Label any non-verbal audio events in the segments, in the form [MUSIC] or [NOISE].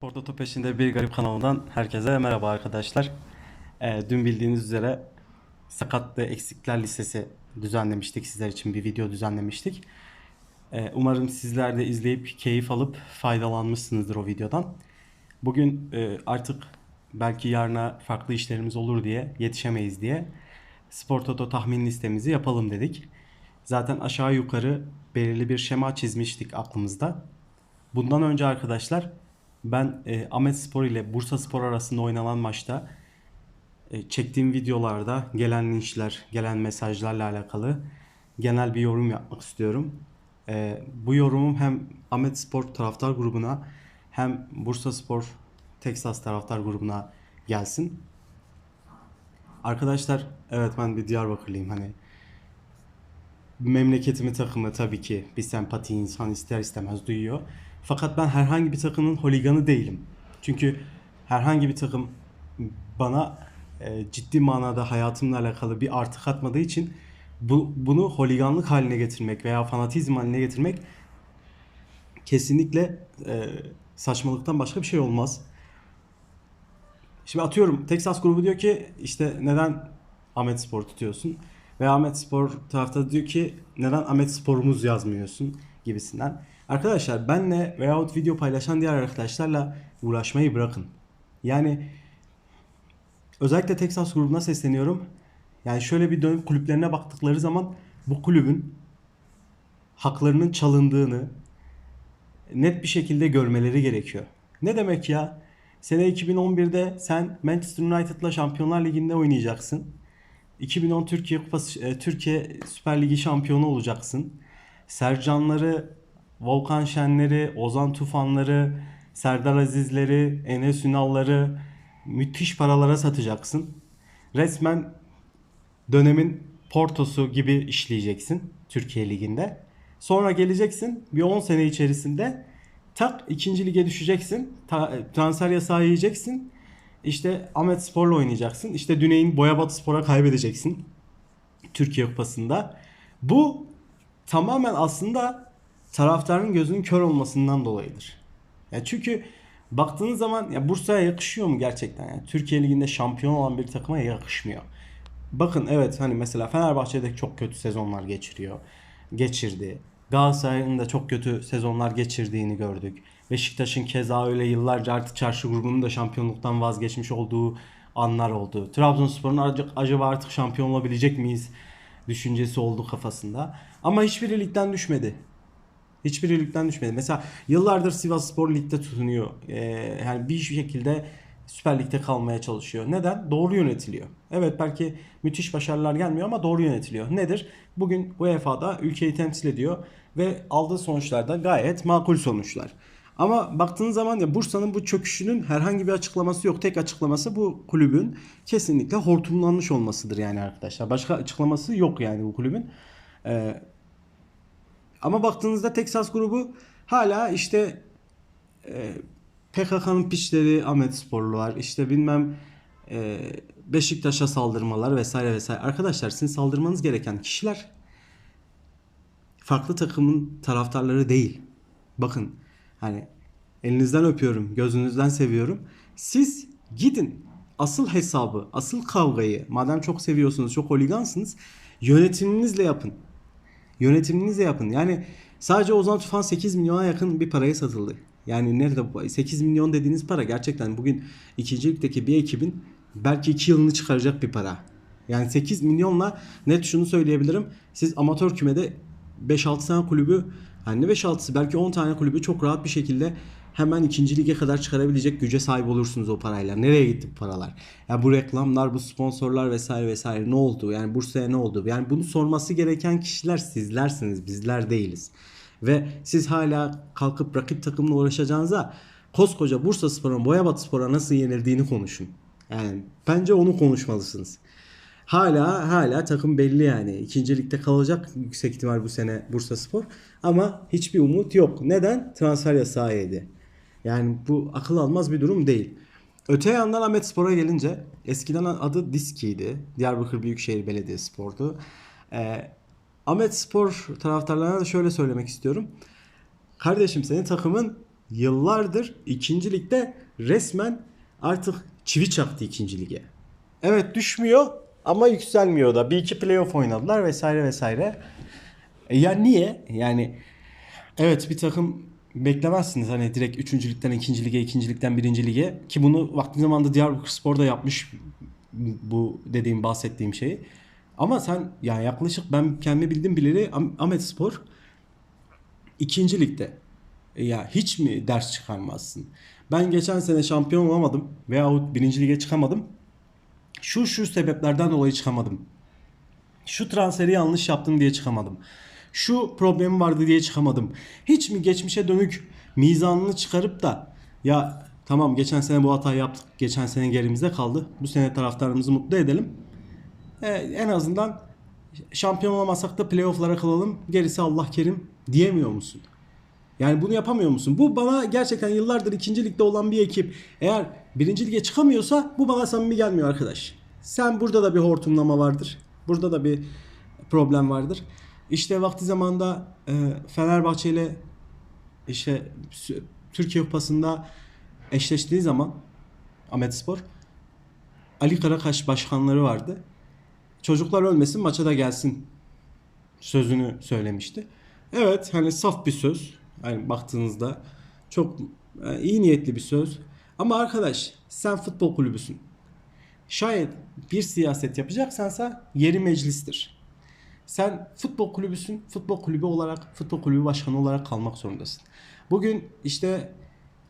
Portoto peşinde bir garip kanalından herkese merhaba arkadaşlar. Ee, dün bildiğiniz üzere sakat ve eksikler listesi düzenlemiştik. Sizler için bir video düzenlemiştik. Ee, umarım sizler de izleyip keyif alıp faydalanmışsınızdır o videodan. Bugün e, artık belki yarına farklı işlerimiz olur diye yetişemeyiz diye Spor Toto tahmin listemizi yapalım dedik. Zaten aşağı yukarı belirli bir şema çizmiştik aklımızda. Bundan önce arkadaşlar ben e, Ahmet Spor ile Bursa Spor arasında oynanan maçta e, çektiğim videolarda gelen linçler, gelen mesajlarla alakalı genel bir yorum yapmak istiyorum. E, bu yorumum hem Ahmet Spor taraftar grubuna hem Bursa Spor Texas taraftar grubuna gelsin. Arkadaşlar evet ben bir Diyarbakırlıyım hani memleketimi takımı tabii ki bir sempati insan ister istemez duyuyor. Fakat ben herhangi bir takımın holiganı değilim. Çünkü herhangi bir takım bana e, ciddi manada hayatımla alakalı bir artı katmadığı için bu, bunu holiganlık haline getirmek veya fanatizm haline getirmek kesinlikle e, saçmalıktan başka bir şey olmaz. Şimdi atıyorum Texas grubu diyor ki işte neden Ahmet Spor tutuyorsun? Ve Ahmet Spor tarafta diyor ki neden Ahmet Spor'umuz yazmıyorsun gibisinden. Arkadaşlar benle veyahut video paylaşan diğer arkadaşlarla uğraşmayı bırakın. Yani özellikle Texas grubuna sesleniyorum. Yani şöyle bir dönüp kulüplerine baktıkları zaman bu kulübün haklarının çalındığını net bir şekilde görmeleri gerekiyor. Ne demek ya? Sene 2011'de sen Manchester United'la Şampiyonlar Ligi'nde oynayacaksın. 2010 Türkiye Kupası e, Türkiye Süper Ligi şampiyonu olacaksın. Sercanları, Volkan Şenleri, Ozan Tufanları, Serdar Azizleri, Enes Ünalları müthiş paralara satacaksın. Resmen dönemin Porto'su gibi işleyeceksin Türkiye Ligi'nde. Sonra geleceksin bir 10 sene içerisinde tak ikinci lige düşeceksin. Ta, transfer yasağı yiyeceksin. İşte Ahmet Spor'la oynayacaksın. İşte Düney'in Boyabatı Spor'a kaybedeceksin. Türkiye Kupası'nda. Bu tamamen aslında taraftarın gözünün kör olmasından dolayıdır. Ya çünkü baktığınız zaman ya Bursa'ya yakışıyor mu gerçekten? Yani Türkiye Ligi'nde şampiyon olan bir takıma yakışmıyor. Bakın evet hani mesela Fenerbahçe'de çok kötü sezonlar geçiriyor. Geçirdi. Galatasaray'ın da çok kötü sezonlar geçirdiğini gördük. Beşiktaş'ın keza öyle yıllarca artık çarşı grubunun da şampiyonluktan vazgeçmiş olduğu anlar oldu. Trabzonspor'un acaba artık şampiyon olabilecek miyiz düşüncesi oldu kafasında. Ama hiçbiri ligden düşmedi. Hiçbiri ligden düşmedi. Mesela yıllardır Sivas Spor ligde tutunuyor. Ee, yani bir şekilde Süper Lig'de kalmaya çalışıyor. Neden? Doğru yönetiliyor. Evet belki müthiş başarılar gelmiyor ama doğru yönetiliyor. Nedir? Bugün UEFA'da ülkeyi temsil ediyor ve aldığı sonuçlar da gayet makul sonuçlar. Ama baktığınız zaman ya Bursa'nın bu çöküşünün herhangi bir açıklaması yok. Tek açıklaması bu kulübün kesinlikle hortumlanmış olmasıdır yani arkadaşlar. Başka açıklaması yok yani bu kulübün. Ee, baktığınızda Texas grubu hala işte e, PKK'nın piçleri Ahmet Sporlular işte bilmem e, Beşiktaş'a saldırmalar vesaire vesaire. Arkadaşlar sizin saldırmanız gereken kişiler farklı takımın taraftarları değil. Bakın hani elinizden öpüyorum, gözünüzden seviyorum. Siz gidin asıl hesabı, asıl kavgayı madem çok seviyorsunuz, çok holigansınız yönetiminizle yapın. Yönetiminizle yapın. Yani sadece Ozan Tufan 8 milyona yakın bir paraya satıldı. Yani nerede bu 8 milyon dediğiniz para gerçekten bugün ikincilikteki bir ekibin belki 2 yılını çıkaracak bir para. Yani 8 milyonla net şunu söyleyebilirim. Siz amatör kümede 5-6 tane kulübü hani 5-6'sı belki 10 tane kulübü çok rahat bir şekilde hemen ikinci lige kadar çıkarabilecek güce sahip olursunuz o parayla. Nereye gitti bu paralar? Ya bu reklamlar, bu sponsorlar vesaire vesaire ne oldu? Yani Bursa'ya ne oldu? Yani bunu sorması gereken kişiler sizlersiniz, bizler değiliz. Ve siz hala kalkıp rakip takımla uğraşacağınıza koskoca Bursa Spor'un Boyabat Spor'a nasıl yenildiğini konuşun. Yani bence onu konuşmalısınız. Hala hala takım belli yani. İkinci kalacak yüksek ihtimal bu sene Bursa Spor. Ama hiçbir umut yok. Neden? Transfer yasağı yedi. Yani bu akıl almaz bir durum değil. Öte yandan Ahmet Spor'a gelince eskiden adı Diski'ydi. Diyarbakır Büyükşehir Belediyespor'du. Ee, Ahmet Spor taraftarlarına da şöyle söylemek istiyorum. Kardeşim senin takımın yıllardır ikinci ligde resmen artık çivi çaktı ikinci lige. Evet düşmüyor ama yükselmiyor da. Bir iki playoff oynadılar vesaire vesaire. E ya niye? Yani evet bir takım beklemezsiniz hani direkt 3. ligden 2. lige, 2. ligden 1. lige ki bunu vakti zamanında Diyarbakır Spor da yapmış bu dediğim bahsettiğim şeyi. Ama sen yani yaklaşık ben kendi bildiğim bileli Ahmet Spor ikinci ligde. E ya hiç mi ders çıkarmazsın? Ben geçen sene şampiyon olamadım veyahut birinci lige çıkamadım. Şu şu sebeplerden dolayı çıkamadım. Şu transferi yanlış yaptım diye çıkamadım. Şu problemim vardı diye çıkamadım. Hiç mi geçmişe dönük mizanını çıkarıp da ya tamam geçen sene bu hatayı yaptık. Geçen sene gerimizde kaldı. Bu sene taraftarımızı mutlu edelim. E, en azından şampiyon olamazsak da playofflara kalalım. Gerisi Allah kerim diyemiyor musun? Yani bunu yapamıyor musun? Bu bana gerçekten yıllardır ikinci ligde olan bir ekip eğer birinci lige çıkamıyorsa bu bana samimi gelmiyor arkadaş. Sen burada da bir hortumlama vardır. Burada da bir problem vardır. İşte vakti zamanda e, Fenerbahçe ile işte Türkiye Kupası'nda eşleştiği zaman Ahmet Spor Ali Karakaş başkanları vardı. Çocuklar ölmesin maça da gelsin sözünü söylemişti. Evet hani saf bir söz. Yani baktığınızda çok e, iyi niyetli bir söz. Ama arkadaş sen futbol kulübüsün. Şayet bir siyaset yapacaksansa yeri meclistir. Sen futbol kulübüsün. Futbol kulübü olarak, futbol kulübü başkanı olarak kalmak zorundasın. Bugün işte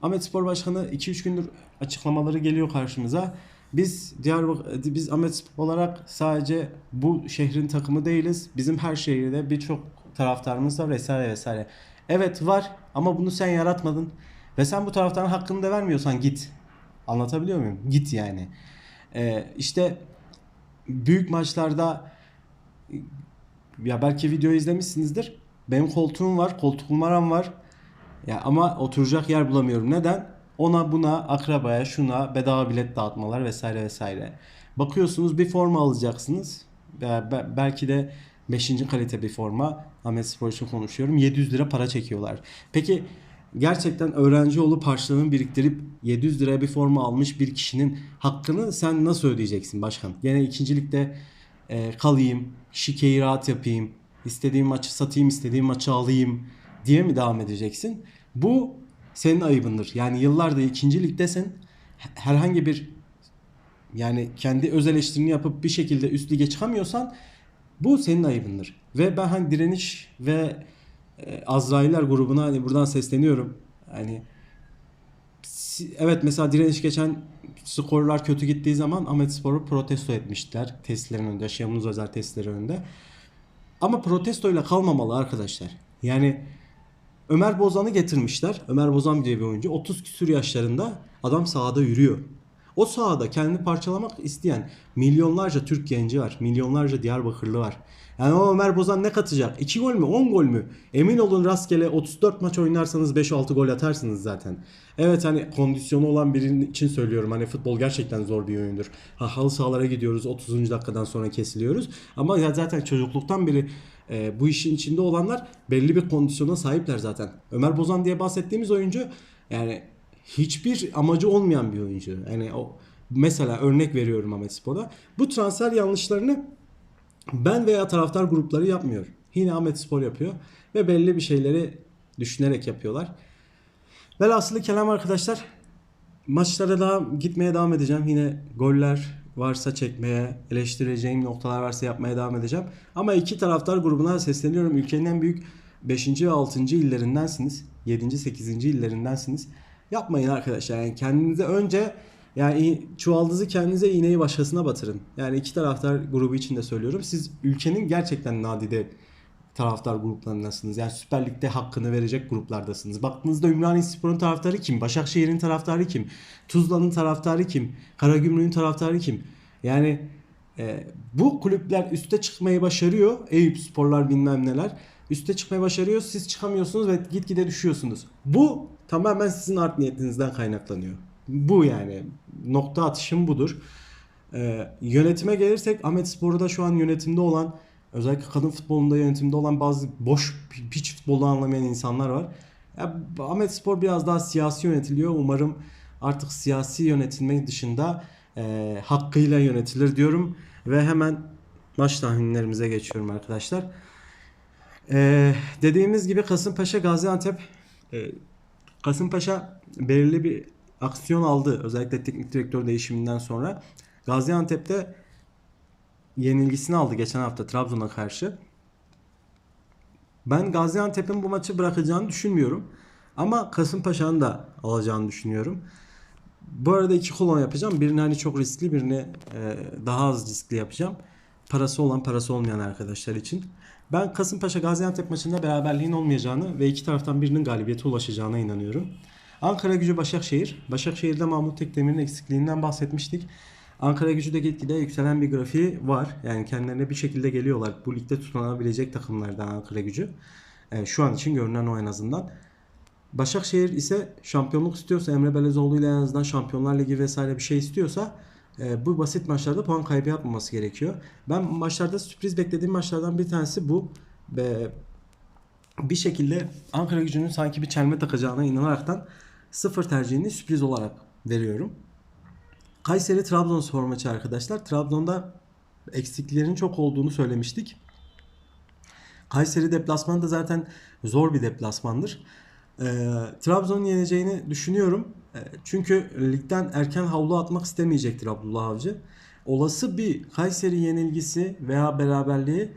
Ahmet Spor Başkanı 2-3 gündür açıklamaları geliyor karşımıza. Biz Diyarbakır, biz Ahmet Spor olarak sadece bu şehrin takımı değiliz. Bizim her şehirde birçok taraftarımız var vesaire vesaire. Evet var ama bunu sen yaratmadın. Ve sen bu taraftarın hakkını da vermiyorsan git. Anlatabiliyor muyum? Git yani. Ee, işte büyük maçlarda ya belki video izlemişsinizdir. Benim koltuğum var, koltuk numaram var. Ya ama oturacak yer bulamıyorum. Neden? Ona buna, akrabaya, şuna bedava bilet dağıtmalar vesaire vesaire. Bakıyorsunuz bir forma alacaksınız. Belki de 5. kalite bir forma. Ahmet Spor için konuşuyorum. 700 lira para çekiyorlar. Peki gerçekten öğrenci olup harçlığını biriktirip 700 liraya bir forma almış bir kişinin hakkını sen nasıl ödeyeceksin başkan? Gene ikincilikte e, kalayım, şikeyi rahat yapayım, istediğim maçı satayım, istediğim maçı alayım diye mi devam edeceksin? Bu senin ayıbındır. Yani yıllardır ikinci ligdesin. Herhangi bir yani kendi öz eleştirini yapıp bir şekilde üst lige çıkamıyorsan bu senin ayıbındır. Ve ben hani direniş ve e, Azrailler grubuna hani buradan sesleniyorum. Hani evet mesela direniş geçen skorlar kötü gittiği zaman Ahmet Spor'u protesto etmişler testlerin önünde, Şemunuz Özel testleri önünde. Ama protestoyla kalmamalı arkadaşlar. Yani Ömer Bozan'ı getirmişler. Ömer Bozan diye bir oyuncu. 30 küsür yaşlarında adam sahada yürüyor. O sahada kendini parçalamak isteyen milyonlarca Türk genci var. Milyonlarca Diyarbakırlı var. Yani o Ömer Bozan ne katacak? 2 gol mü? 10 gol mü? Emin olun rastgele 34 maç oynarsanız 5-6 gol atarsınız zaten. Evet hani kondisyonu olan birinin için söylüyorum. Hani futbol gerçekten zor bir oyundur. Ha, halı sahalara gidiyoruz 30. dakikadan sonra kesiliyoruz. Ama ya zaten çocukluktan beri e, bu işin içinde olanlar belli bir kondisyona sahipler zaten. Ömer Bozan diye bahsettiğimiz oyuncu yani hiçbir amacı olmayan bir oyuncu. Yani o mesela örnek veriyorum Ahmet Spor'a. Bu transfer yanlışlarını ben veya taraftar grupları yapmıyor. Yine Ahmet Spor yapıyor ve belli bir şeyleri düşünerek yapıyorlar. Velhasılı kelam arkadaşlar maçlara daha gitmeye devam edeceğim. Yine goller varsa çekmeye, eleştireceğim noktalar varsa yapmaya devam edeceğim. Ama iki taraftar grubuna sesleniyorum. Ülkenin en büyük 5. ve 6. illerindensiniz. 7. 8. illerindensiniz. Yapmayın arkadaşlar. Yani kendinize önce yani çuvaldızı kendinize iğneyi başkasına batırın. Yani iki taraftar grubu için de söylüyorum. Siz ülkenin gerçekten nadide taraftar gruplarındasınız. Yani Süper Lig'de hakkını verecek gruplardasınız. Baktığınızda Ümraniyespor'un taraftarı kim? Başakşehir'in taraftarı kim? Tuzla'nın taraftarı kim? Karagümrük'ün taraftarı kim? Yani e, bu kulüpler üste çıkmayı başarıyor. Eyüp Sporlar bilmem neler. Üste çıkmayı başarıyor. Siz çıkamıyorsunuz ve gitgide düşüyorsunuz. Bu tamamen sizin art niyetinizden kaynaklanıyor. Bu yani nokta atışım budur. Ee, yönetime gelirsek Ahmet Spor'da şu an yönetimde olan özellikle kadın futbolunda yönetimde olan bazı boş piç futbolu anlamayan insanlar var. Ya, Ahmet Spor biraz daha siyasi yönetiliyor. Umarım artık siyasi yönetilmek dışında e, hakkıyla yönetilir diyorum. Ve hemen maç tahminlerimize geçiyorum arkadaşlar. E, dediğimiz gibi Kasımpaşa Gaziantep e, Kasımpaşa belirli bir aksiyon aldı. Özellikle teknik direktör değişiminden sonra. Gaziantep'te yenilgisini aldı geçen hafta Trabzon'a karşı. Ben Gaziantep'in bu maçı bırakacağını düşünmüyorum. Ama Kasımpaşa'nın da alacağını düşünüyorum. Bu arada iki kolon yapacağım. Birini hani çok riskli, birini e, daha az riskli yapacağım. Parası olan, parası olmayan arkadaşlar için. Ben Kasımpaşa Gaziantep maçında beraberliğin olmayacağını ve iki taraftan birinin galibiyete ulaşacağına inanıyorum. Ankara Gücü Başakşehir. Başakşehir'de Mahmut Tekdemir'in eksikliğinden bahsetmiştik. Ankara Gücü de gitgide yükselen bir grafiği var. Yani kendilerine bir şekilde geliyorlar. Bu ligde tutunabilecek takımlardan Ankara Gücü. Şu an için görünen o en azından. Başakşehir ise şampiyonluk istiyorsa Emre Belezoğlu ile en azından Şampiyonlar Ligi vesaire bir şey istiyorsa e, bu basit maçlarda puan kaybı yapmaması gerekiyor. Ben maçlarda sürpriz beklediğim maçlardan bir tanesi bu. Bir şekilde Ankara gücünün sanki bir çelme takacağına inanaraktan sıfır tercihini sürpriz olarak veriyorum. Kayseri Trabzonspor maçı arkadaşlar. Trabzon'da eksiklerin çok olduğunu söylemiştik. Kayseri deplasmanı da zaten zor bir deplasmandır. Ee, Trabzon'un yeneceğini düşünüyorum. Ee, çünkü ligden erken havlu atmak istemeyecektir Abdullah Avcı. Olası bir Kayseri yenilgisi veya beraberliği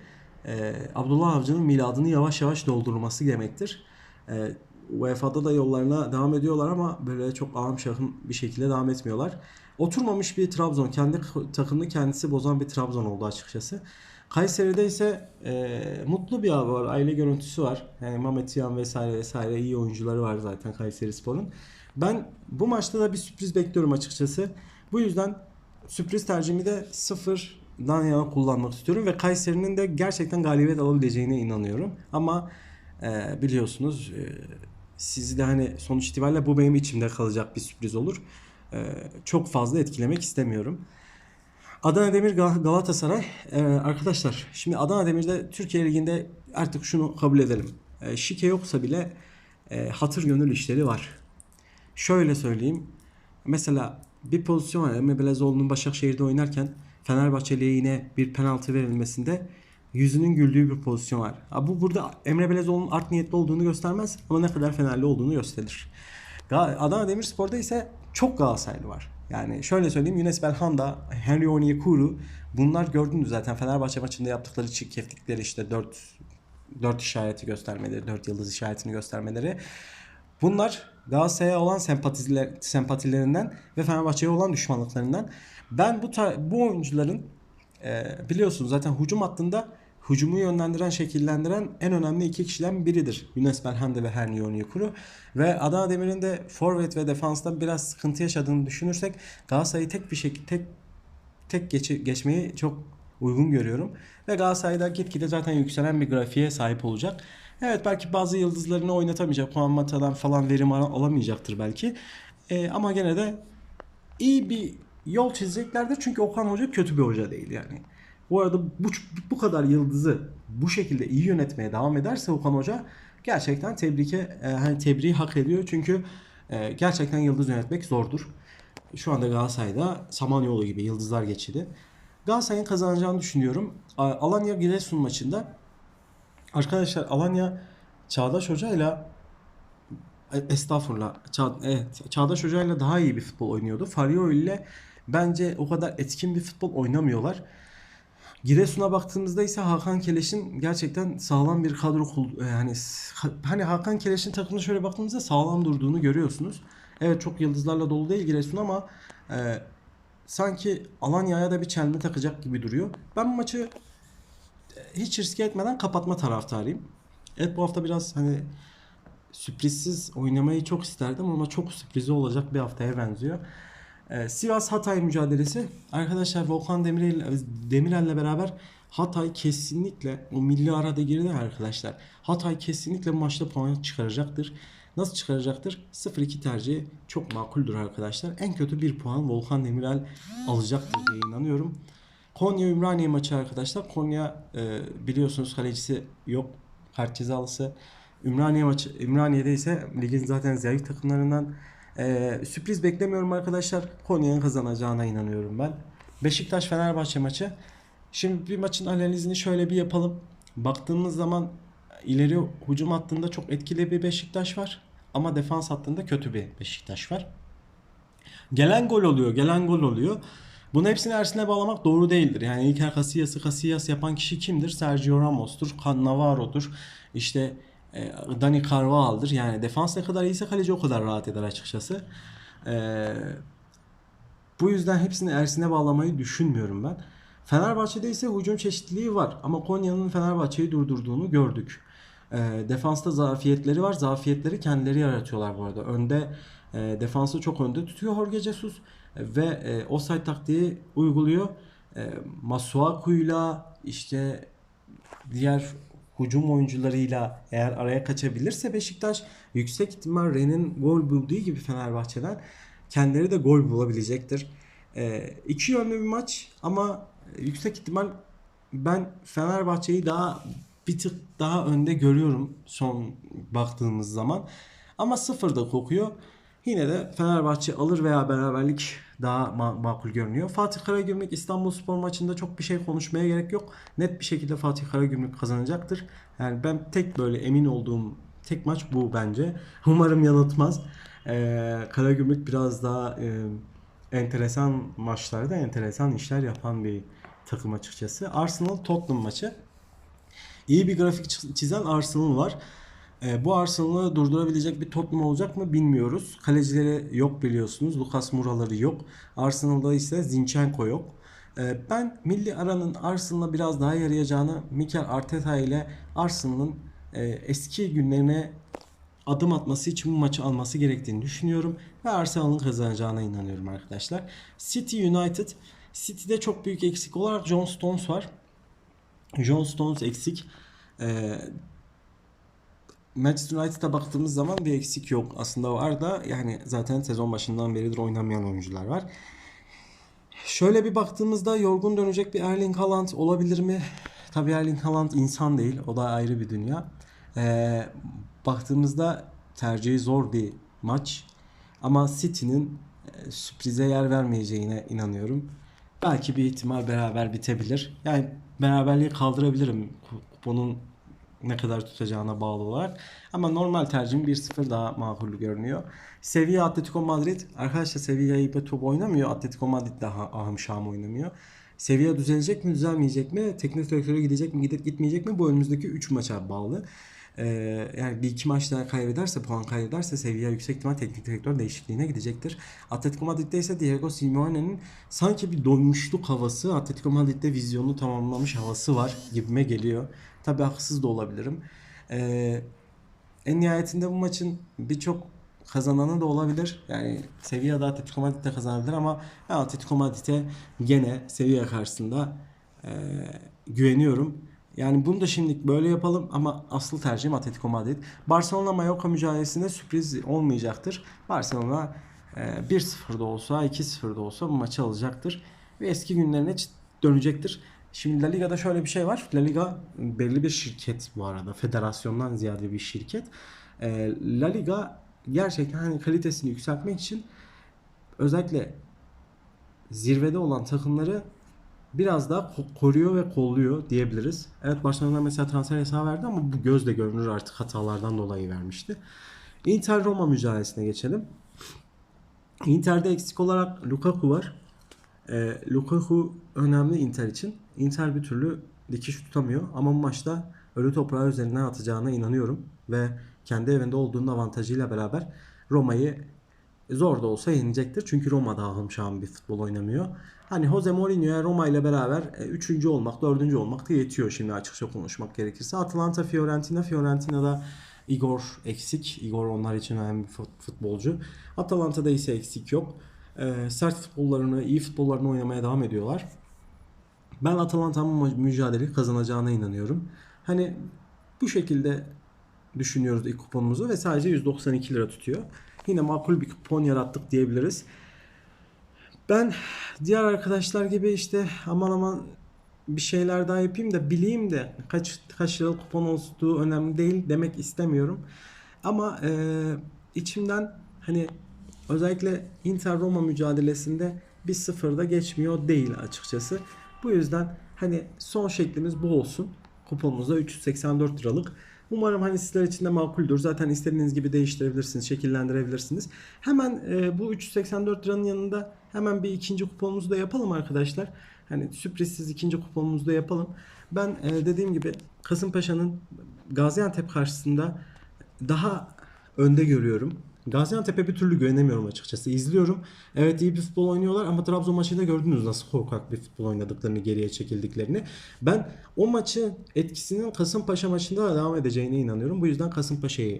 e, Abdullah Avcı'nın miladını yavaş yavaş doldurması demektir. E, UEFA'da da yollarına devam ediyorlar ama böyle çok ağım şahım bir şekilde devam etmiyorlar. Oturmamış bir Trabzon, kendi takımını kendisi bozan bir Trabzon oldu açıkçası. Kayseri'de ise e, mutlu bir hava var, aile görüntüsü var. Yani Mehmet Yan vesaire vesaire iyi oyuncuları var zaten Kayseri Spor'un. Ben bu maçta da bir sürpriz bekliyorum açıkçası. Bu yüzden sürpriz tercihimi de sıfırdan yana kullanmak istiyorum ve Kayseri'nin de gerçekten galibiyet alabileceğine inanıyorum. Ama e, biliyorsunuz e, sizi de hani sonuç itibariyle bu benim içimde kalacak bir sürpriz olur. E, çok fazla etkilemek istemiyorum. Adana Demir Gal- Galatasaray. Ee, arkadaşlar şimdi Adana Demir'de Türkiye Ligi'nde artık şunu kabul edelim. Ee, şike yoksa bile e, hatır gönül işleri var. Şöyle söyleyeyim. Mesela bir pozisyon var. Emre Belezoğlu'nun Başakşehir'de oynarken Fenerbahçeli'ye yine bir penaltı verilmesinde yüzünün güldüğü bir pozisyon var. Ha, bu burada Emre Belezoğlu'nun art niyetli olduğunu göstermez ama ne kadar Fenerli olduğunu gösterir. Adana Demirspor'da ise çok Galatasaraylı var. Yani şöyle söyleyeyim Yunus Belhanda, Henry Onyekuru bunlar gördünüz zaten Fenerbahçe maçında yaptıkları çirkeflikleri işte 4 4 işareti göstermeleri, 4 yıldız işaretini göstermeleri. Bunlar Galatasaray'a olan sempatiler, sempatilerinden ve Fenerbahçe'ye olan düşmanlıklarından. Ben bu bu oyuncuların e, biliyorsunuz zaten hücum hattında hücumu yönlendiren, şekillendiren en önemli iki kişiden biridir. Yunus Belhanda ve Henry Onyekuru. Ve Adana Demir'in de forvet ve defansta biraz sıkıntı yaşadığını düşünürsek Galatasaray'ı tek bir şekilde tek tek geçe, geçmeyi çok uygun görüyorum. Ve Galatasaray'da gitgide zaten yükselen bir grafiğe sahip olacak. Evet belki bazı yıldızlarını oynatamayacak. Juan Mata'dan falan verim al- alamayacaktır belki. Ee, ama gene de iyi bir yol çizeceklerdir. Çünkü Okan Hoca kötü bir hoca değil yani. Bu arada bu, bu kadar yıldızı bu şekilde iyi yönetmeye devam ederse Okan Hoca gerçekten tebrike e, hani tebriği hak ediyor. Çünkü e, gerçekten yıldız yönetmek zordur. Şu anda Galatasaray'da Samanyolu gibi yıldızlar geçidi. Galatasaray'ın kazanacağını düşünüyorum. Alanya Giresun maçında arkadaşlar Alanya Çağdaş Hoca'yla e, estağfurullah Ça- evet, Çağdaş Hoca'yla daha iyi bir futbol oynuyordu. Fario ile bence o kadar etkin bir futbol oynamıyorlar. Giresun'a baktığımızda ise Hakan Keleş'in gerçekten sağlam bir kadro e, yani hani Hakan Keleş'in takımına şöyle baktığımızda sağlam durduğunu görüyorsunuz. Evet çok yıldızlarla dolu değil Giresun ama e, sanki Alanya'ya da bir çelme takacak gibi duruyor. Ben bu maçı e, hiç riske etmeden kapatma taraftarıyım. Evet bu hafta biraz hani sürprizsiz oynamayı çok isterdim ama çok sürprizi olacak bir haftaya benziyor. Ee, Sivas Hatay mücadelesi. Arkadaşlar Volkan Demirel Demirel'le beraber Hatay kesinlikle o milli arada girdi arkadaşlar. Hatay kesinlikle maçta puan çıkaracaktır. Nasıl çıkaracaktır? 0-2 tercihi çok makuldür arkadaşlar. En kötü bir puan Volkan Demirel alacaktır diye inanıyorum. Konya Ümraniye maçı arkadaşlar. Konya e, biliyorsunuz kalecisi yok. Kart cezalısı. Ümraniye maçı Ümraniye'de ise ligin zaten zayıf takımlarından Ee, sürpriz beklemiyorum arkadaşlar. Konya'nın kazanacağına inanıyorum ben. Beşiktaş Fenerbahçe maçı. Şimdi bir maçın analizini şöyle bir yapalım. Baktığımız zaman ileri hücum hattında çok etkili bir Beşiktaş var. Ama defans hattında kötü bir Beşiktaş var. Gelen gol oluyor, gelen gol oluyor. Bunun hepsini Ersin'e bağlamak doğru değildir. Yani İlker Casillas'ı Casillas yapan kişi kimdir? Sergio Ramos'tur, Cannavaro'dur. İşte Dani Carvajal'dır. Yani defans ne kadar iyiyse kaleci o kadar rahat eder açıkçası. E, bu yüzden hepsini Ersin'e bağlamayı düşünmüyorum ben. Fenerbahçe'de ise hücum çeşitliliği var ama Konya'nın Fenerbahçe'yi durdurduğunu gördük. E, defansta zafiyetleri var. Zafiyetleri kendileri yaratıyorlar bu arada. Önde e, defansı çok önde tutuyor Jorge Jesus E, ve e, offside taktiği uyguluyor. E, Masuaku'yla işte diğer hücum oyuncularıyla eğer araya kaçabilirse Beşiktaş yüksek ihtimal Ren'in gol bulduğu gibi Fenerbahçe'den kendileri de gol bulabilecektir. E, iki yönlü bir maç ama yüksek ihtimal ben Fenerbahçe'yi daha bir tık daha önde görüyorum son baktığımız zaman. Ama sıfırda kokuyor. Yine de Fenerbahçe alır veya beraberlik daha ma- makul görünüyor. Fatih Karagümrük İstanbulspor maçında çok bir şey konuşmaya gerek yok. Net bir şekilde Fatih Karagümrük kazanacaktır. Yani ben tek böyle emin olduğum tek maç bu bence. [LAUGHS] Umarım yanıltmaz. Ee, Karagümrük biraz daha e, enteresan maçlarda enteresan işler yapan bir takım açıkçası. Arsenal Tottenham maçı. İyi bir grafik çi- çizen Arsenal var. E, bu Arsenal'ı durdurabilecek bir Tottenham olacak mı bilmiyoruz. Kalecileri yok biliyorsunuz. Lucas Moura'ları yok. Arsenal'da ise Zinchenko yok. E, ben milli aranın Arsenal'a biraz daha yarayacağını Mikel Arteta ile Arsenal'ın e, eski günlerine adım atması için bu maçı alması gerektiğini düşünüyorum. Ve Arsenal'ın kazanacağına inanıyorum arkadaşlar. City United. City'de çok büyük eksik olarak John Stones var. John Stones eksik. Ee, Manchester United'a baktığımız zaman bir eksik yok. Aslında var da yani zaten sezon başından beridir oynamayan oyuncular var. Şöyle bir baktığımızda yorgun dönecek bir Erling Haaland olabilir mi? Tabii Erling Haaland insan değil. O da ayrı bir dünya. Ee, baktığımızda tercihi zor bir maç. Ama City'nin e, sürprize yer vermeyeceğine inanıyorum. Belki bir ihtimal beraber bitebilir. Yani beraberliği kaldırabilirim kuponun ne kadar tutacağına bağlı olarak. Ama normal tercihim 1-0 daha makul görünüyor. Sevilla Atletico Madrid. Arkadaşlar Sevilla bir top oynamıyor. Atletico Madrid daha ahım oynamıyor. Sevilla düzelecek mi düzelmeyecek mi? Teknik direktöre gidecek mi gidip gitmeyecek mi? Bu önümüzdeki 3 maça bağlı. Ee, yani bir iki maç daha kaybederse, puan kaybederse Sevilla yüksek ihtimal teknik direktör değişikliğine gidecektir. Atletico Madrid'de ise Diego Simeone'nin sanki bir doymuşluk havası, Atletico Madrid'de vizyonu tamamlamış havası var gibime geliyor. Tabii haksız da olabilirim. Ee, en nihayetinde bu maçın birçok kazananı da olabilir. Yani Sevilla'da Atletico Madrid de kazanabilir ama ben Atletico Madrid'e gene Sevilla karşısında e, güveniyorum. Yani bunu da şimdilik böyle yapalım ama asıl tercihim Atletico Madrid. Barcelona Mallorca mücadelesinde sürpriz olmayacaktır. Barcelona e, 1-0'da olsa 2-0'da olsa bu maçı alacaktır. Ve eski günlerine dönecektir. Şimdi La Liga'da şöyle bir şey var. La Liga belli bir şirket bu arada. Federasyondan ziyade bir şirket. E, La Liga gerçekten hani kalitesini yükseltmek için özellikle zirvede olan takımları biraz daha ko- koruyor ve kolluyor diyebiliriz. Evet Barcelona mesela transfer yasağı verdi ama bu gözle görünür artık hatalardan dolayı vermişti. Inter Roma mücadelesine geçelim. Inter'de eksik olarak Lukaku var. Ee, Lukaku önemli Inter için. Inter bir türlü dikiş tutamıyor ama bu maçta ölü toprağı üzerinden atacağına inanıyorum ve kendi evinde olduğunun avantajıyla beraber Roma'yı zor da olsa yenecektir. Çünkü Roma da ahım şahım bir futbol oynamıyor. Hani Jose Mourinho'ya Roma ile beraber 3. olmak, 4. olmak da yetiyor şimdi açıkça konuşmak gerekirse. Atalanta, Fiorentina, Fiorentina'da Igor eksik. Igor onlar için önemli bir fut- futbolcu. Atalanta'da ise eksik yok. Ee, sert futbollarını, iyi futbollarını oynamaya devam ediyorlar. Ben Atalanta'nın mücadeleyi kazanacağına inanıyorum. Hani bu şekilde düşünüyoruz ilk kuponumuzu ve sadece 192 lira tutuyor. Yine makul bir kupon yarattık diyebiliriz. Ben diğer arkadaşlar gibi işte aman aman bir şeyler daha yapayım da bileyim de kaç kaç liralık kupon olduğu önemli değil demek istemiyorum. Ama e, içimden hani özellikle Inter Roma mücadelesinde bir sıfırda geçmiyor değil açıkçası. Bu yüzden hani son şeklimiz bu olsun. Kuponumuzda 384 liralık. Umarım hani sizler için de makuldür. Zaten istediğiniz gibi değiştirebilirsiniz, şekillendirebilirsiniz. Hemen e, bu 384 liranın yanında hemen bir ikinci kuponumuzu da yapalım arkadaşlar. Hani sürprizsiz ikinci kuponumuzu da yapalım. Ben e, dediğim gibi Kasımpaşa'nın Gaziantep karşısında daha önde görüyorum. Gaziantep'e bir türlü güvenemiyorum açıkçası. İzliyorum. Evet iyi bir futbol oynuyorlar ama Trabzon maçında gördünüz nasıl korkak bir futbol oynadıklarını, geriye çekildiklerini. Ben o maçın etkisinin Kasımpaşa maçında da devam edeceğine inanıyorum. Bu yüzden Kasımpaşa'ya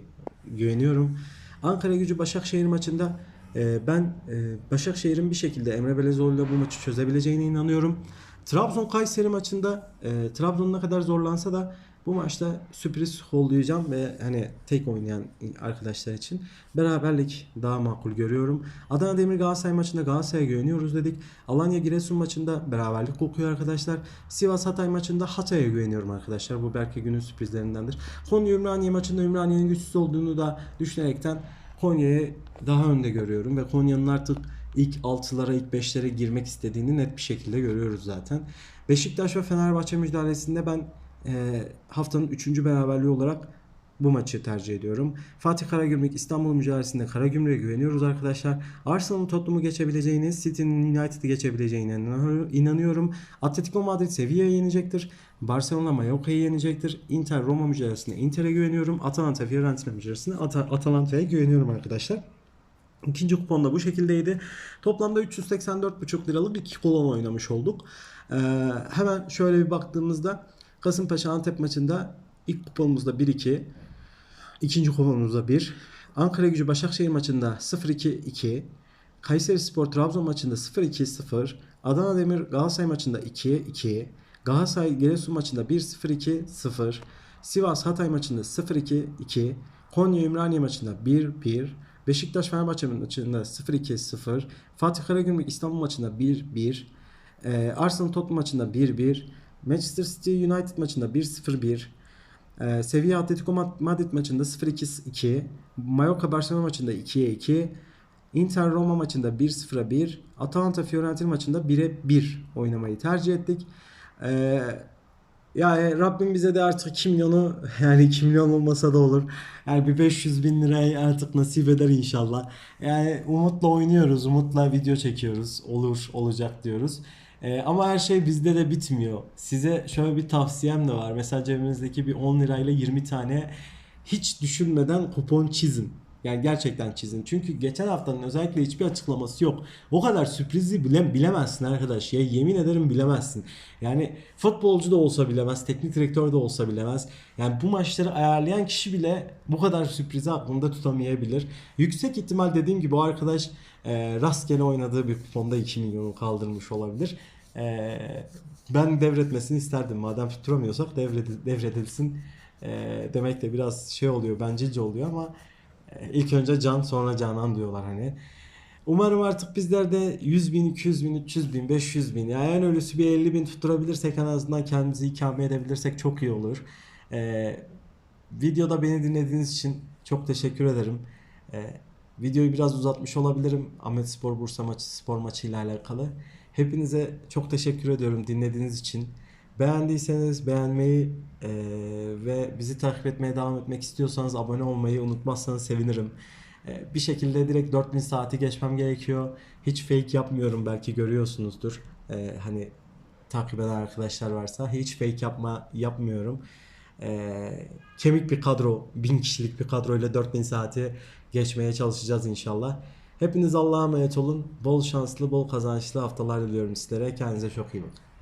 güveniyorum. Ankara Gücü Başakşehir maçında e, ben e, Başakşehir'in bir şekilde Emre Belezoğlu'yla bu maçı çözebileceğine inanıyorum. Trabzon Kayseri maçında e, Trabzon ne kadar zorlansa da bu maçta sürpriz kollayacağım ve hani tek oynayan arkadaşlar için beraberlik daha makul görüyorum. Adana Demir Galatasaray maçında Galatasaray'a güveniyoruz dedik. Alanya Giresun maçında beraberlik kokuyor arkadaşlar. Sivas Hatay maçında Hatay'a güveniyorum arkadaşlar. Bu belki günün sürprizlerindendir. Konya Ümraniye maçında Ümraniye'nin güçsüz olduğunu da düşünerekten Konya'yı daha önde görüyorum ve Konya'nın artık ilk 6'lara ilk 5'lere girmek istediğini net bir şekilde görüyoruz zaten. Beşiktaş ve Fenerbahçe mücadelesinde ben e, haftanın 3. beraberliği olarak bu maçı tercih ediyorum. Fatih Karagümrük İstanbul mücadelesinde Karagümrük'e güveniyoruz arkadaşlar. Arsenal'ın Tottenham'ı geçebileceğini, City'nin United'ı geçebileceğine inanıyorum. Atletico Madrid Sevilla'yı yenecektir. Barcelona Mallorca'yı yenecektir. Inter Roma mücadelesinde Inter'e güveniyorum. Atalanta Fiorentina mücadelesinde At- Atalanta'ya güveniyorum arkadaşlar. İkinci kupon da bu şekildeydi. Toplamda 384,5 liralık iki kolon oynamış olduk. Ee, hemen şöyle bir baktığımızda Kasımpaşa Antep maçında ilk kuponumuzda 1-2. ikinci kuponumuzda 1. Ankara Gücü Başakşehir maçında 0-2-2. Kayseri Spor Trabzon maçında 0-2-0. Adana Demir Galatasaray maçında 2-2. Galatasaray Giresun maçında 1-0-2-0. Sivas Hatay maçında 0-2-2. Konya Ümraniye maçında 1-1. Beşiktaş Fenerbahçe maçında 0-2-0. Fatih Karagümrük İstanbul maçında 1-1. Ee, Arsenal Tottenham maçında 1-1. Manchester City United maçında 1-0-1. Ee, Sevilla Atletico Madrid maçında 0-2-2. Mallorca Barcelona maçında 2-2. Inter Roma maçında 1-0-1. Atalanta Fiorentina maçında 1'e 1 oynamayı tercih ettik. Ee, yani Rabbim bize de artık 2 milyonu [LAUGHS] yani 2 milyon olmasa da olur. Yani bir 500 bin lirayı artık nasip eder inşallah. Yani umutla oynuyoruz. Umutla video çekiyoruz. Olur olacak diyoruz. Ee, ama her şey bizde de bitmiyor. Size şöyle bir tavsiyem de var. Mesela cebimizdeki bir 10 lirayla 20 tane hiç düşünmeden kupon çizin. Yani gerçekten çizin. Çünkü geçen haftanın özellikle hiçbir açıklaması yok. O kadar sürprizi bile bilemezsin arkadaş. Ya yemin ederim bilemezsin. Yani futbolcu da olsa bilemez, teknik direktör de olsa bilemez. Yani bu maçları ayarlayan kişi bile bu kadar sürprizi aklında tutamayabilir. Yüksek ihtimal dediğim gibi o arkadaş e, rastgele oynadığı bir kuponda 2 milyonu kaldırmış olabilir. E, ben devretmesini isterdim. Madem tutturamıyorsak devredil, devredilsin e, demek de biraz şey oluyor, bencilce oluyor ama e, ilk önce can sonra canan diyorlar hani. Umarım artık bizler de 100 bin, 200 bin, 300 bin, 500 bin yani en ölüsü bir 50 bin tutturabilirsek en azından kendimizi ikame edebilirsek çok iyi olur. Ee, videoda beni dinlediğiniz için çok teşekkür ederim. Ee, videoyu biraz uzatmış olabilirim Ahmet Spor Bursa maçı spor maçı ile alakalı. Hepinize çok teşekkür ediyorum dinlediğiniz için. Beğendiyseniz beğenmeyi e, ve bizi takip etmeye devam etmek istiyorsanız abone olmayı unutmazsanız sevinirim. E, bir şekilde direkt 4000 saati geçmem gerekiyor. Hiç fake yapmıyorum belki görüyorsunuzdur. E, hani takip eden arkadaşlar varsa hiç fake yapma yapmıyorum. E, kemik bir kadro, 1000 kişilik bir kadroyla 4000 saati geçmeye çalışacağız inşallah. Hepiniz Allah'a emanet olun. Bol şanslı, bol kazançlı haftalar diliyorum sizlere. Kendinize çok iyi bakın.